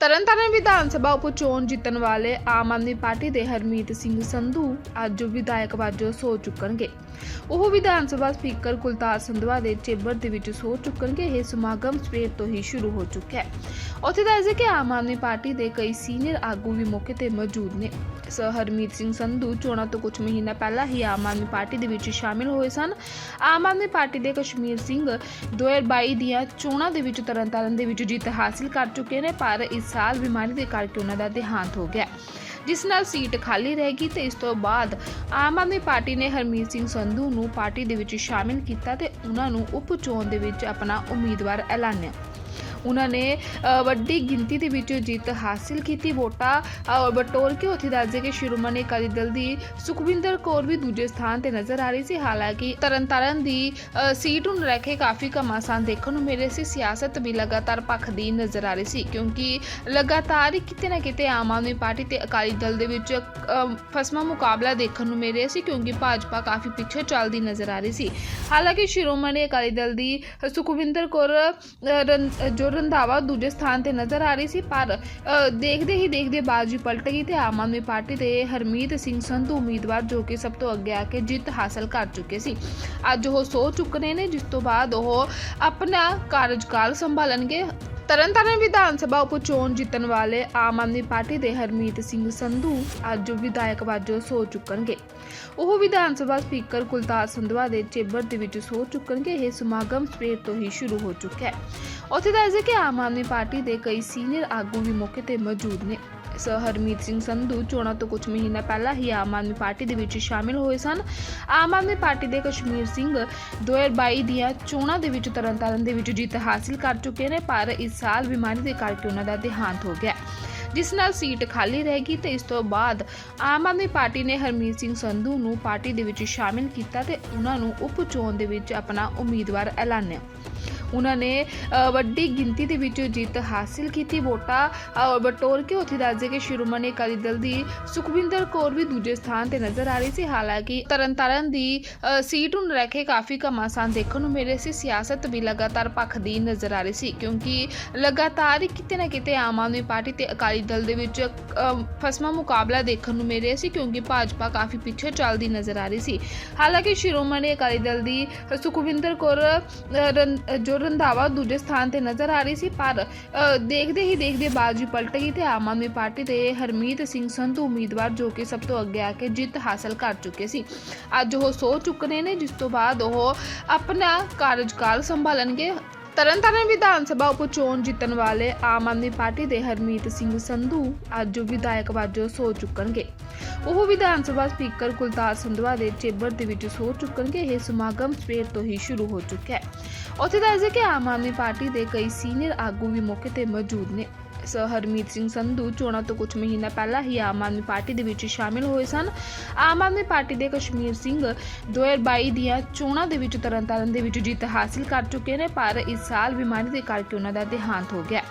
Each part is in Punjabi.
ਤਰਨਤਾਰਨ ਵਿਧਾਨ ਸਭਾ ਉਪ ਚੋਣ ਜਿੱਤਣ ਵਾਲੇ ਆਮ ਆਦਮੀ ਪਾਰਟੀ ਦੇ ਹਰਮੀਤ ਸਿੰਘ ਸੰਧੂ ਅੱਜ ਵਿਧਾਇਕ ਵਜੋਂ ਸੋ ਚੁੱਕਣਗੇ। ਉਹ ਵਿਧਾਨ ਸਭਾ ਸਪੀਕਰ ਕੁਲਤਾਰ ਸੰਧਵਾ ਦੇ ਚੇਬਰ ਦੇ ਵਿੱਚ ਸੋ ਚੁੱਕਣਗੇ। ਇਹ ਸਮਾਗਮ ਸਵੇਰ ਤੋਂ ਹੀ ਸ਼ੁਰੂ ਹੋ ਚੁੱਕਿਆ ਹੈ। ਉੱਥੇ ਦੱਸਦੇ ਕਿ ਆਮ ਆਦਮੀ ਪਾਰਟੀ ਦੇ ਕਈ ਸੀਨੀਅਰ ਆਗੂ ਵੀ ਮੌਕੇ ਤੇ ਮੌਜੂਦ ਨੇ। ਸ ਹਰਮੀਤ ਸਿੰਘ ਸੰਧੂ ਚੋਣਾਂ ਤੋਂ ਕੁਝ ਮਹੀਨਾ ਪਹਿਲਾਂ ਹੀ ਆਮ ਆਦਮੀ ਪਾਰਟੀ ਦੇ ਵਿੱਚ ਸ਼ਾਮਿਲ ਹੋਏ ਸਨ। ਆਮ ਆਦਮੀ ਪਾਰਟੀ ਦੇ ਕਸ਼ਮੀਰ ਸਿੰਘ 2022 ਦੀਆਂ ਚੋਣਾਂ ਦੇ ਵਿੱਚ ਤਰਨਤਾਰਨ ਦੇ ਵਿੱਚ ਜਿੱਤ ਹਾਸਿਲ ਕਰ ਚੁੱਕੇ ਨੇ, ਪਰ ਇਸ ਸਾਲ ਬਿਮਾਰੀ ਦੇ ਕਰਕੇ ਉਹਨਾਂ ਦਾ ਦੇਹਾਂਤ ਹੋ ਗਿਆ। ਜਿਸ ਨਾਲ ਸੀਟ ਖਾਲੀ ਰਹਿ ਗਈ ਤੇ ਇਸ ਤੋਂ ਬਾਅਦ ਆਮ ਆਦਮੀ ਪਾਰਟੀ ਨੇ ਹਰਮੀਤ ਸਿੰਘ ਸੰਧੂ ਨੂੰ ਪਾਰਟੀ ਦੇ ਵਿੱਚ ਸ਼ਾਮਿਲ ਕੀਤਾ ਤੇ ਉਹਨਾਂ ਨੂੰ ਉਪ ਚੋਣ ਦੇ ਵਿੱਚ ਆਪਣਾ ਉਮੀਦਵਾਰ ਐਲਾਨਿਆ। ਉਹਨਾਂ ਨੇ ਵੱਡੀ ਗਿਣਤੀ ਦੇ ਵਿੱਚ ਜਿੱਤ ਹਾਸਿਲ ਕੀਤੀ। ਵੋਟਾਂ ਬਟੋਰ ਕੇ ਉੱਥੇ ਦੱਸਦੇ ਕਿ ਸ਼੍ਰੋਮਣੀ ਅਕਾਲੀ ਦਲ ਦੀ ਸੁਖਵਿੰਦਰ ਕੌਰ ਵੀ ਦੂਜੇ ਸਥਾਨ ਤੇ ਨਜ਼ਰ ਆ ਰਹੀ ਸੀ। ਹਾਲਾਂਕਿ ਤਰਨਤਾਰਨ ਦੀ ਸੀਟ ਨੂੰ ਲੈ ਕੇ ਕਾਫੀ ਘਮਾਸਾਨ ਦੇਖਣ ਨੂੰ ਮਿਲੇ ਸੀ। ਸਿਆਸਤ ਵੀ ਲਗਾਤਾਰ ਪੱਖਦੀ ਨਜ਼ਰ ਆ ਰਹੀ ਸੀ ਕਿਉਂਕਿ ਲਗਾਤਾਰ ਕਿਤੇ ਨਾ ਕਿਤੇ ਆਮ ਆਦਮੀ ਪਾਰਟੀ ਤੇ ਅਕਾਲੀ ਦਲ ਦੇ ਵਿੱਚ ਅ, ਫਸਮਾ ਮੁਕਾਬਲਾ ਦੇਖਣ ਨੂੰ ਮਿਲ ਰਿਹਾ ਸੀ ਕਿਉਂਕਿ ਭਾਜਪਾ ਕਾਫੀ ਪਿੱਛੇ ਚੱਲਦੀ ਨਜ਼ਰ ਆ ਰਹੀ ਸੀ। ਹਾਲਾਂਕਿ ਸ਼੍ਰੋਮਣੀ ਅਕਾਲੀ ਦਲ ਦੀ ਸੁਖਵਿੰਦਰ ਕੌਰ ਜੋ ਜੋ ਰੰਧਾਵਾ ਦੂਜੇ ਸਥਾਨ ਤੇ ਨਜ਼ਰ ਆ ਰਹੀ ਸੀ ਪਰ ਅ, ਦੇਖਦੇ ਹੀ ਦੇਖਦੇ ਬਾਜੀ ਪਲਟ ਗਈ ਤੇ ਆਮ ਆਦਮੀ ਪਾਰਟੀ ਦੇ ਹਰਮੀਤ ਸਿੰਘ ਸੰਧੂ ਉਮੀਦਵਾਰ ਜੋ ਕਿ ਸਭ ਤੋਂ ਅੱਗੇ ਆ ਕੇ ਜਿੱਤ ਹਾਸਲ ਕਰ ਚੁੱਕੇ ਸੀ। ਅੱਜ ਉਹ ਸੋ ਚੁੱਕਨੇ ਨੇ ਜਿਸ ਤੋਂ ਬਾਅਦ ਉਹ ਆਪਣਾ ਕਾਰਜਕਾਲ ਸੰਭਾਲਣਗੇ। ਤਰਨਤਾਰਨ ਵਿਧਾਨ ਸਭਾ ਉਪ ਚੋਣ ਜਿੱਤਣ ਵਾਲੇ ਆਮ ਆਦਮੀ ਪਾਰਟੀ ਦੇ ਹਰਮੀਤ ਸਿੰਘ ਸੰਧੂ ਅੱਜ ਵਿਧਾਇਕ ਵਜੋਂ ਸੋ ਚੁੱਕਣਗੇ। ਉਹ ਵਿਧਾਨ ਸਭਾ ਸਪੀਕਰ ਕੁਲਤਾਰ ਸੰਧਵਾ ਦੇ ਚੇਬਰ ਦੇ ਵਿੱਚ ਸੋ ਚੁੱਕਣਗੇ। ਇਹ ਸਮਾਗਮ ਸਵੇਰ ਤੋਂ ਹੀ ਸ਼ੁਰੂ ਹੋ ਚੁੱਕਾ ਹੈ। ਉੱਥੇ ਦੱਸਦੇ ਕਿ ਆਮ ਆਦਮੀ ਪਾਰਟੀ ਦੇ ਕਈ ਸੀਨੀਅਰ ਆਗੂ ਵੀ ਮੌਕੇ ਤੇ ਮੌਜੂਦ ਨੇ। ਸ ਹਰਮੀਤ ਸਿੰਘ ਸੰਧੂ ਚੋਣਾਂ ਤੋਂ ਕੁਝ ਮਹੀਨਾ ਪਹਿਲਾਂ ਹੀ ਆਮ ਆਦਮੀ ਪਾਰਟੀ ਦੇ ਵਿੱਚ ਸ਼ਾਮਿਲ ਹੋਏ ਸਨ। ਆਮ ਆਦਮੀ ਪਾਰਟੀ ਦੇ ਕਸ਼ਮੀਰ ਸਿੰਘ 2022 ਦੀਆਂ ਚੋਣਾਂ ਦੇ ਵਿੱਚ ਤਰਨਤਾਰਨ ਦੇ ਵਿੱਚ ਜਿੱਤ ਹਾਸਿਲ ਕਰ ਚੁੱਕੇ ਨੇ, ਪਰ ਇਸ ਸਾਲ ਬਿਮਾਰੀ ਦੇ ਕਰਕੇ ਉਹਨਾਂ ਦਾ ਦੇਹਾਂਤ ਹੋ ਗਿਆ। ਜਿਸ ਨਾਲ ਸੀਟ ਖਾਲੀ ਰਹਿ ਗਈ ਤੇ ਇਸ ਤੋਂ ਬਾਅਦ ਆਮ ਆਦਮੀ ਪਾਰਟੀ ਨੇ ਹਰਮੀਤ ਸਿੰਘ ਸੰਧੂ ਨੂੰ ਪਾਰਟੀ ਦੇ ਵਿੱਚ ਸ਼ਾਮਿਲ ਕੀਤਾ ਤੇ ਉਹਨਾਂ ਨੂੰ ਉਪ ਚੋਣ ਦੇ ਵਿੱਚ ਆਪਣਾ ਉਮੀਦਵਾਰ ਐਲਾਨਿਆ। ਉਹਨਾਂ ਨੇ ਵੱਡੀ ਗਿਣਤੀ ਦੇ ਵਿੱਚ ਜਿੱਤ ਹਾਸਿਲ ਕੀਤੀ। ਵੋਟਾਂ ਬਟੋਰ ਕੇ ਉੱਥੇ ਦੱਸਦੇ ਕਿ ਸ਼੍ਰੋਮਣੀ ਅਕਾਲੀ ਦਲ ਦੀ ਸੁਖਵਿੰਦਰ ਕੌਰ ਵੀ ਦੂਜੇ ਸਥਾਨ ਤੇ ਨਜ਼ਰ ਆ ਰਹੀ ਸੀ। ਹਾਲਾਂਕਿ ਤਰਨਤਾਰਨ ਦੀ ਸੀਟ ਨੂੰ ਲੈ ਕੇ ਕਾਫੀ ਘਮਾਸਾਨ ਦੇਖਣ ਨੂੰ ਮਿਲੇ ਸੀ ਸਿਆਸਤ ਵੀ ਲਗਾਤਾਰ ਪੱਖਦੀ ਨਜ਼ਰ ਆ ਰਹੀ ਸੀ ਕਿਉਂਕਿ ਲਗਾਤਾਰ ਕਿਤੇ ਨਾ ਕਿਤੇ ਆਮ ਆਦਮੀ ਪਾਰਟੀ ਤੇ ਅਕਾਲੀ ਦਲ ਦੇ ਵਿੱਚ ਅ, ਫਸਮਾ ਮੁਕਾਬਲਾ ਦੇਖਣ ਨੂੰ ਮਿਲ ਰਿਹਾ ਸੀ ਕਿਉਂਕਿ ਭਾਜਪਾ ਕਾਫੀ ਪਿੱਛੇ ਚੱਲਦੀ ਨਜ਼ਰ ਆ ਰਹੀ ਸੀ। ਹਾਲਾਂਕਿ ਸ਼੍ਰੋਮਣੀ ਅਕਾਲੀ ਦਲ ਦੀ ਸੁਖਵਿੰਦਰ ਕੌਰ ਜੋ ਜੋ ਰੰਧਾਵਾ ਦੂਜੇ ਸਥਾਨ ਤੇ ਨਜ਼ਰ ਆ ਰਹੀ ਸੀ ਪਰ ਅ, ਦੇਖਦੇ ਹੀ ਦੇਖਦੇ ਬਾਜੀ ਪਲਟ ਗਈ ਤੇ ਆਮ ਆਦਮੀ ਪਾਰਟੀ ਦੇ ਹਰਮੀਤ ਸਿੰਘ ਸੰਧੂ ਉਮੀਦਵਾਰ ਜੋ ਕਿ ਸਭ ਤੋਂ ਅੱਗੇ ਆ ਕੇ ਜਿੱਤ ਹਾਸਲ ਕਰ ਚੁੱਕੇ ਸੀ। ਅੱਜ ਉਹ ਸੋ ਚੁੱਕਨੇ ਨੇ ਜਿਸ ਤੋਂ ਬਾਅਦ ਉਹ ਆਪਣਾ ਕਾਰਜਕਾਲ ਸੰਭਾਲਣਗੇ। ਤਰਨਤਾਰਨ ਵਿਧਾਨ ਸਭਾ ਉਪ ਚੋਣ ਜਿੱਤਣ ਵਾਲੇ ਆਮ ਆਦਮੀ ਪਾਰਟੀ ਦੇ ਹਰਮੀਤ ਸਿੰਘ ਸੰਧੂ ਅੱਜ ਵਿਧਾਇਕ ਵਜੋਂ ਸੋ ਚੁੱਕਣਗੇ। ਉਹ ਵਿਧਾਨ ਸਭਾ ਸਪੀਕਰ ਕੁਲਤਾਰ ਸੰਧਵਾ ਦੇ ਚੇਬਰ ਦੇ ਵਿੱਚ ਸੋ ਚੁੱਕਣਗੇ। ਇਹ ਸਮਾਗਮ ਸਵੇਰ ਤੋਂ ਹੀ ਸ਼ੁਰੂ ਹੋ ਚੁੱਕਿਆ ਹੈ। ਉੱਥੇ ਦੱਸਦੇ ਕਿ ਆਮ ਆਦਮੀ ਪਾਰਟੀ ਦੇ ਕਈ ਸੀਨੀਅਰ ਆਗੂ ਵੀ ਮੌਕੇ ਤੇ ਮੌਜੂਦ ਨੇ। ਸ ਹਰਮੀਤ ਸਿੰਘ ਸੰਧੂ ਚੋਣਾਂ ਤੋਂ ਕੁਝ ਮਹੀਨਾ ਪਹਿਲਾਂ ਹੀ ਆਮ ਆਦਮੀ ਪਾਰਟੀ ਦੇ ਵਿੱਚ ਸ਼ਾਮਿਲ ਹੋਏ ਸਨ। ਆਮ ਆਦਮੀ ਪਾਰਟੀ ਦੇ ਕਸ਼ਮੀਰ ਸਿੰਘ 2022 ਦੀਆਂ ਚੋਣਾਂ ਦੇ ਵਿੱਚ ਤਰਨਤਾਰਨ ਦੇ ਵਿੱਚ ਜਿੱਤ ਹਾਸਿਲ ਕਰ ਚੁੱਕੇ ਨੇ, ਪਰ ਇਸ ਸਾਲ ਬਿਮਾਰੀ ਦੇ ਕਰਕੇ ਉਹਨਾਂ ਦਾ ਦੇਹਾਂਤ ਹੋ ਗਿਆ।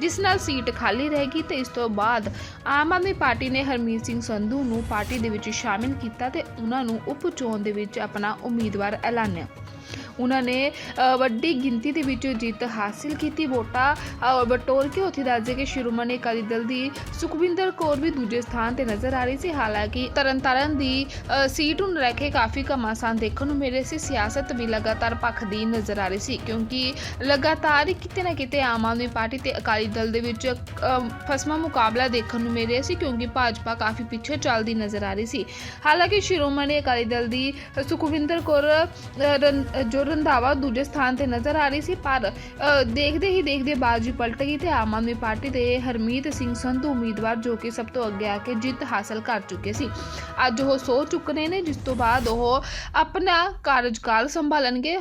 ਜਿਸ ਨਾਲ ਸੀਟ ਖਾਲੀ ਰਹੇਗੀ ਤੇ ਇਸ ਤੋਂ ਬਾਅਦ ਆਮ ਆਦਮੀ ਪਾਰਟੀ ਨੇ ਹਰਮੀਤ ਸਿੰਘ ਸੰਧੂ ਨੂੰ ਪਾਰਟੀ ਦੇ ਵਿੱਚ ਸ਼ਾਮਿਲ ਕੀਤਾ ਤੇ ਉਹਨਾਂ ਨੂੰ ਉਪ ਚੋਣ ਦੇ ਵਿੱਚ ਆਪਣਾ ਉਮੀਦਵਾਰ ਐਲਾਨਿਆ। ਉਹਨਾਂ ਨੇ ਵੱਡੀ ਗਿਣਤੀ ਦੇ ਵਿੱਚ ਜਿੱਤ ਹਾਸਿਲ ਕੀਤੀ। ਵੋਟਾਂ ਬਟੋਰ ਕੇ ਉੱਥੇ ਦੱਸਦੇ ਕਿ ਸ਼੍ਰੋਮਣੀ ਅਕਾਲੀ ਦਲ ਦੀ ਸੁਖਵਿੰਦਰ ਕੌਰ ਵੀ ਦੂਜੇ ਸਥਾਨ ਤੇ ਨਜ਼ਰ ਆ ਰਹੀ ਸੀ। ਹਾਲਾਂਕਿ ਤਰਨਤਾਰਨ ਦੀ ਸੀਟ ਨੂੰ ਲੈ ਕੇ ਕਾਫੀ ਘਮਾਸਾਨ ਦੇਖਣ ਨੂੰ ਮਿਲੇ ਸੀ। ਸਿਆਸਤ ਵੀ ਲਗਾਤਾਰ ਪੱਖਦੀ ਨਜ਼ਰ ਆ ਰਹੀ ਸੀ ਕਿਉਂਕਿ ਲਗਾਤਾਰ ਕਿਤੇ ਨਾ ਕਿਤੇ ਆਮ ਆਦਮੀ ਪਾਰਟੀ ਤੇ ਅਕਾਲੀ ਦਲ ਦੇ ਵਿੱਚ ਅ, ਫਸਮਾ ਮੁਕਾਬਲਾ ਦੇਖਣ ਨੂੰ ਮਿਲ ਰਿਹਾ ਸੀ ਕਿਉਂਕਿ ਭਾਜਪਾ ਕਾਫੀ ਪਿੱਛੇ ਚੱਲਦੀ ਨਜ਼ਰ ਆ ਰਹੀ ਸੀ। ਹਾਲਾਂਕਿ ਸ਼੍ਰੋਮਣੀ ਅਕਾਲੀ ਦਲ ਦੀ ਸੁਖਵਿੰਦਰ ਕੌਰ ਜੋ ਰੰਧਾਵਾ ਦੂਜੇ ਸਥਾਨ ਤੇ ਨਜ਼ਰ ਆ ਰਹੀ ਸੀ ਪਰ ਅ, ਦੇਖਦੇ ਹੀ ਦੇਖਦੇ ਬਾਜੀ ਪਲਟ ਗਈ ਤੇ ਆਮ ਆਦਮੀ ਪਾਰਟੀ ਦੇ ਹਰਮੀਤ ਸਿੰਘ ਸੰਧੂ ਉਮੀਦਵਾਰ ਜੋ ਕਿ ਸਭ ਤੋਂ ਅੱਗੇ ਆ ਕੇ ਜਿੱਤ ਹਾਸਲ ਕਰ ਚੁੱਕੇ ਸੀ। ਅੱਜ ਉਹ ਸੋ ਚੁੱਕਨੇ ਨੇ ਜਿਸ ਤੋਂ ਬਾਅਦ ਉਹ ਆਪਣਾ ਕਾਰਜਕਾਲ ਸੰਭਾਲਣਗੇ।